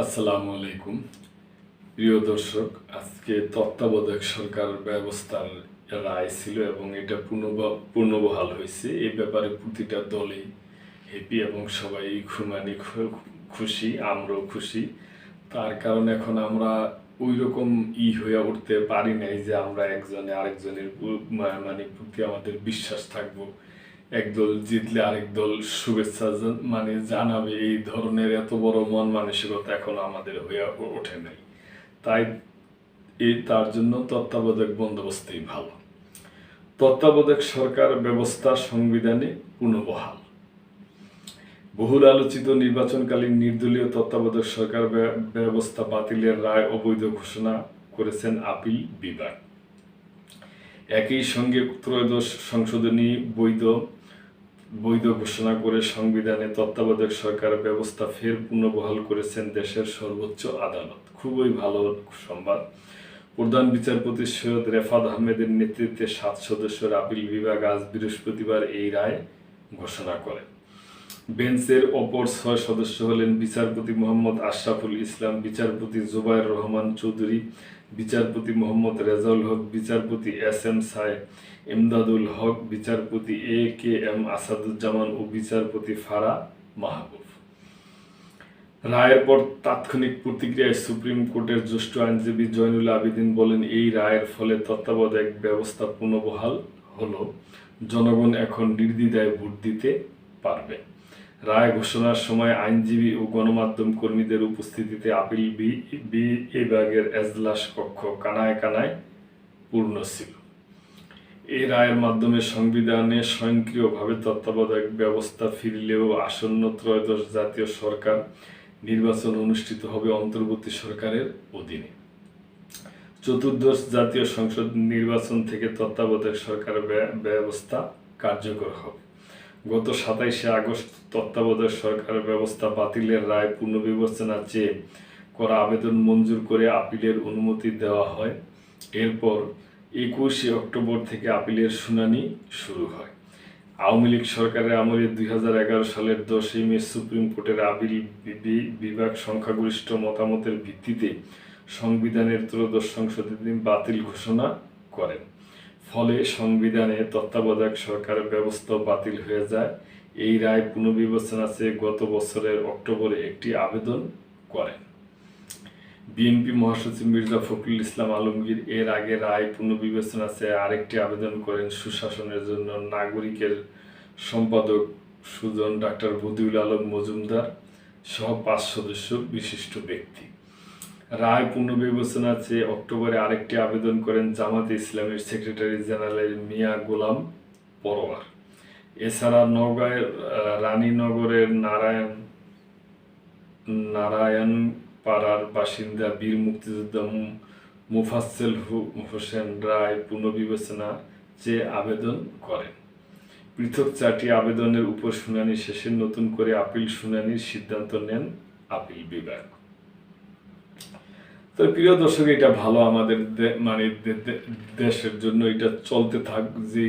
আসসালামু আলাইকুম। প্রিয় দর্শক, আজকে তত্ত্বাবধায়ক সরকার ব্যবস্থার রায় ছিল এবং এটা পুনর্ব- পুনর্বহাল হয়েছে। এই ব্যাপারে প্রতিটা দলেই হ্যাপি এবং সবাই খুমানি খুশি, আমরাও খুশি। তার কারণ এখন আমরা ওই রকম ই হয়ে উঠতে পারি নাই যে আমরা একজনে আরেকজনের মানে প্রতি আমাদের বিশ্বাস থাকব। একদল জিতলে আরেক দল শুভেচ্ছা মানে জানাবে, এই ধরনের এত বড় মন মানসিকতা এখন আমাদের হয়ে ওঠে নাই। তাই এই তার জন্য তত্ত্বাবধায়ক বন্দোবস্তই ভালো। তত্ত্বাবধায়ক সরকার ব্যবস্থা সংবিধানে পুনঃবহাল বহুল আলোচিত নির্বাচনকালীন নির্দলীয় তত্ত্বাবধায়ক সরকার ব্য- ব্যবস্থা বাতিলের রায় অবৈধ ঘোষণা করেছেন আপিল বিভাগ। একই সঙ্গে ত্রয়োদশ সংশোধনী বৈধ বৈধ ঘোষণা করে সংবিধানে তত্ত্বাবধায়ক সরকার ব্যবস্থা ফের পুনর্বহাল করেছেন দেশের সর্বোচ্চ আদালত। খুবই ভালো সংবাদ। প্রধান বিচারপতি সৈয়দ রেফাত আহমেদের নেতৃত্বে সাত সদস্যের আপিল বিভাগ আজ বৃহস্পতিবার এই রায় ঘোষণা করে। বেঞ্চের অপর ছয় সদস্য হলেন বিচারপতি মোহাম্মদ আশরাফুল ইসলাম, বিচারপতি জুবাইর রহমান চৌধুরী, বিচারপতি মোহাম্মদ রেজাউল হক, বিচারপতি এস এম সাই এমদাদুল হক, বিচারপতি এ কে এম আসাদুজ্জামান ও বিচারপতি ফারা মাহবুব। রায়ের পর তাৎক্ষণিক প্রতিক্রিয়ায় সুপ্রিম কোর্টের জ্যেষ্ঠ আইনজীবী জয়নুল আবেদিন বলেন, এই রায়ের ফলে তত্ত্বাবধায়ক ব্যবস্থা পুনর্বহাল হলো। জনগণ এখন নির্দ্বিধায় ভোট দিতে পারবে। রায় ঘোষণার সময় আইনজীবী ও গণমাধ্যম কর্মীদের উপস্থিতিতে আপিল বি বিভাগের এজলাস কক্ষ কানায় কানায় পূর্ণ ছিল। এই রায়ের মাধ্যমে সংবিধানে স্বয়ংক্রিয়ভাবে তত্ত্বাবধায়ক ব্যবস্থা ফিরলেও আসন্ন ত্রয়োদশ জাতীয় সরকার নির্বাচন অনুষ্ঠিত হবে অন্তর্বর্তী সরকারের অধীনে। চতুর্দশ জাতীয় সংসদ নির্বাচন থেকে তত্ত্বাবধায়ক সরকার ব্য- ব্যবস্থা কার্যকর হবে। গত সাতাইশে আগস্ট তত্ত্বাবধায়ক সরকার ব্যবস্থা বাতিলের রায় পুনর্বিবেচনা চেয়ে করা আবেদন মঞ্জুর করে আপিলের অনুমতি দেওয়া হয়। এরপর একুশে অক্টোবর থেকে আপিলের শুনানি শুরু হয়। আওয়ামী লীগ সরকারের আমলে দুই হাজার এগারো সালের দশই মে সুপ্রিম কোর্টের আপিল বিভাগ সংখ্যাগরিষ্ঠ মতামতের ভিত্তিতে সংবিধানের ত্রয়োদশ সংশোধনী বাতিল ঘোষণা করেন। ফলে সংবিধানে তত্ত্বাবধায়ক সরকারের ব্যবস্থা বাতিল হয়ে যায়। এই রায় পুনর্বিবেচনা চেয়ে গত বছরের অক্টোবরে একটি আবেদন করেন। বিএনপি মহাসচিব মির্জা ফখরুল ইসলাম আলমগীর এর আগে রায় পুনর্বিবেচনা চেয়ে আরেকটি আবেদন করেন সুশাসনের জন্য নাগরিকের সম্পাদক সুজন ডাক্তার বদিউল আলম মজুমদার সহ পাঁচ সদস্য বিশিষ্ট ব্যক্তি। রায় পুনর্বিবেচনা চেয়ে অক্টোবরে আরেকটি আবেদন করেন জামাতে ইসলামের সেক্রেটারি জেনারেল মিয়া গোলাম পরোয়ার। এছাড়া নওগাঁয়ের আহ, রানীনগরের নারায়ণ নারায়ণ পাড়ার বাসিন্দা বীর মুক্তিযোদ্ধা মু- মুফাসসেল হু- হোসেন রায় পুনর্বিবেচনা চেয়ে আবেদন করেন। পৃথক চারটি আবেদনের উপর শুনানি শেষে নতুন করে আপিল শুনানির সিদ্ধান্ত নেন আপিল বিভাগ। তো প্রিয় দর্শক, এটা ভালো আমাদের মানে দেশের জন্য এটা চলতে থাক, যে,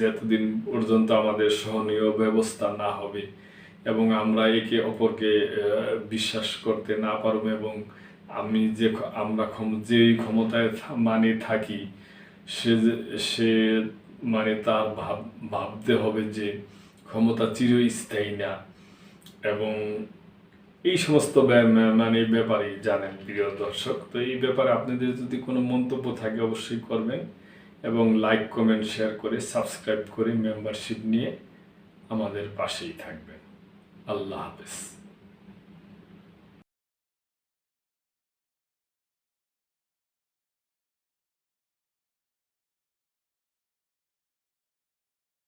যতদিন পর্যন্ত আমাদের সহনীয় ব্যবস্থা না হবে এবং আমরা একে অপরকে বিশ্বাস করতে না পারব এবং আমি যে আমরা যেই ক্ষমতায় মানে থাকি, সে সে মানে তার ভাব, ভাবতে হবে যে ক্ষমতা চিরস্থায়ী না এবং এই সমস্ত মানে ব্যাপারে জানেন প্রিয় দর্শক। তো এই ব্যাপারে আপনাদের যদি কোনো মন্তব্য থাকে অবশ্যই করবেন এবং লাইক কমেন্ট শেয়ার করে সাবস্ক্রাইব করে মেম্বারশিপ নিয়ে আমাদের পাশেই থাকবেন। আল্লাহ হাফেজ।